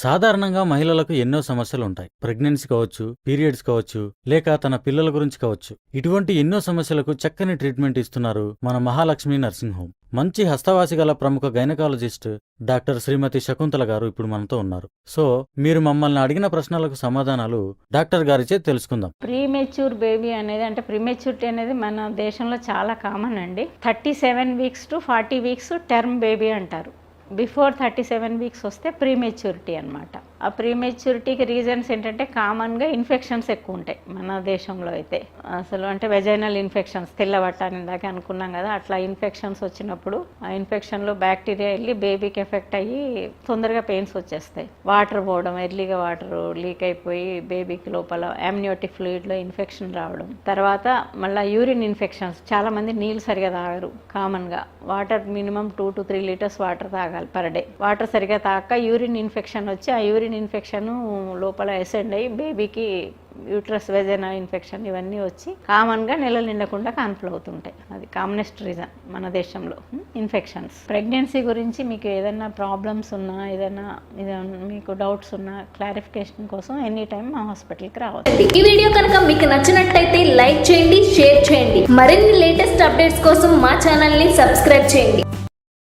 సాధారణంగా మహిళలకు ఎన్నో సమస్యలు ఉంటాయి ప్రెగ్నెన్సీ కావచ్చు పీరియడ్స్ కావచ్చు లేక తన పిల్లల గురించి కావచ్చు. ఇటువంటి ఎన్నో సమస్యలకు చక్కని ట్రీట్మెంట్ ఇస్తున్నారు మన మహాలక్ష్మి నర్సింగ్ హోమ్. మంచి హస్తవాసి గల ప్రముఖ గైనకాలజిస్ట్ డాక్టర్ శ్రీమతి శకుంతల గారు ఇప్పుడు మనతో ఉన్నారు. సో మీరు మమ్మల్ని అడిగిన ప్రశ్నలకు సమాధానాలు డాక్టర్ గారిచే తెలుసుకుందాం. ప్రీమెచ్యూర్ బేబీ అనేది అంటే ప్రీమెచ్యూరిటీ అనేది మన దేశంలో చాలా కామన్ అండి. Thirty seven weeks to forty weeks term baby అంటారు. బిఫోర్ థర్టీ సెవెన్ వీక్స్ వస్తే ప్రీమెచ్యూరిటీ అనమాట ఆ ప్రీమెచ్యూరిటీకి రీజన్స్ ఏంటంటే కామన్గా ఇన్ఫెక్షన్స్ ఎక్కువ ఉంటాయి మన దేశంలో అయితే. అసలు అంటే వెజైనల్ ఇన్ఫెక్షన్స్ తెల్లబట్టాని దాకా ఇందాక అనుకున్నాం కదా అట్లా ఇన్ఫెక్షన్స్ వచ్చినప్పుడు ఆ ఇన్ఫెక్షన్లో బ్యాక్టీరియా వెళ్ళి బేబీకి ఎఫెక్ట్ అయ్యి తొందరగా పెయిన్స్ వచ్చేస్తాయి. వాటర్ పోవడం ఎర్లీగా వాటర్ లీక్ అయిపోయి బేబీకి లోపల అమ్నియోటిక్ ఫ్లూయిడ్లో ఇన్ఫెక్షన్ రావడం. తర్వాత మళ్ళీ యూరిన్ ఇన్ఫెక్షన్స్ చాలా మంది నీళ్ళు సరిగా తాగరు కామన్గా. Water minimum two to three litres water తాగాలి పర్ డే వాటర్ సరిగా తాగక యూరిన్ ఇన్ఫెక్షన్ వచ్చి ఆ యూరిన్ ఇన్ఫెక్షన్ లోపల ఎసెండ్ అయ్యి బేబీకి యూట్రస్ వెజైనా ఇన్ఫెక్షన్ ఇవన్నీ వచ్చి కామన్గా నెలలు నిండకుండా కాన్ఫ్లో అవుతుంటాయి. అది కామనెస్ట్ రీజన్ మన దేశంలో. ఇన్ఫెక్షన్స్. ప్రెగ్నెన్సీ గురించి మీకు ఏదైనా ప్రాబ్లమ్స్ ఉన్నా ఏదైనా మీకు డౌట్స్ ఉన్నా క్లారిఫికేషన్ కోసం ఎనీ టైం మా హాస్పిటల్కి రావచ్చు. ఈ వీడియో కనుక మీకు నచ్చినట్టయితే లైక్ చేయండి షేర్ చేయండి. మరిన్ని లేటెస్ట్ అప్డేట్స్ కోసం మా ఛానల్ని సబ్స్క్రైబ్ చేయండి.